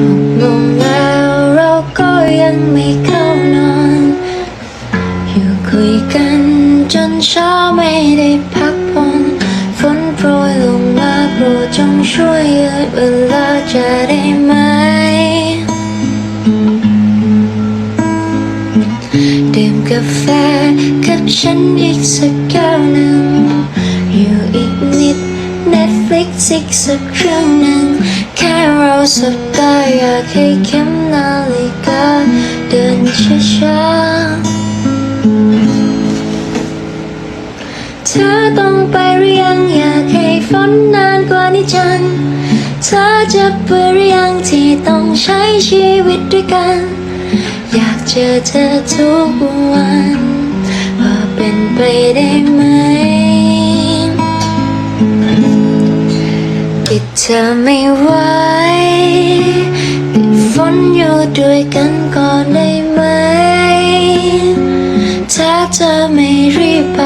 หกโมงแล้วเราก็ยังไม่เข้านอน อยู่คุยกันจนเช้าไม่ได้พักผ่อนฝนโปรยลงมาโปรดจงช่วยยืดเวลาจะได้ไหม ดื่มกาแฟกับฉันอีกสักแก้วหนึ่งอยู่อีกนิด Netflix อีกสักครื่งหนึ่ง ค่เราสบตาอยากให้เข็มนาฬิกาเดินช้าๆเธอต้องไปหรือยังอยากให้ฝนนานกว่านี้จังเธอจะเบื่อหรือยังที่ต้องใช้ชีวิตด้วยกัน อยากเจอเธอทุกวัน เธอไม่ไหวติดฝนอยู่ด้วยกันก่อนได้ไหม ถ้าเธอไม่รีบไป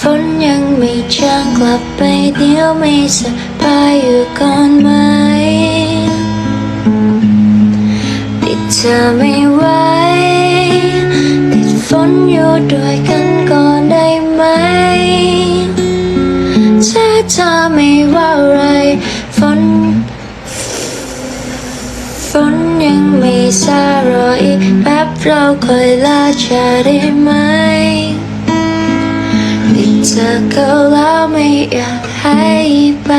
ฝนยังไม่จางกลับไปเดี๋ยวไม่สบายอยู่ก่อนไหมติดเธอไม่ไหวติดฝนอยู่ด้วยกันก่อนได้ไหมถ้าเธอไม่ว่าอะไร ฝน ฝนยังไม่ซารอีกแป๊บเราค่อยลาจะได้ไหมติดเธอเขาแล้วไม่อยากให้ไป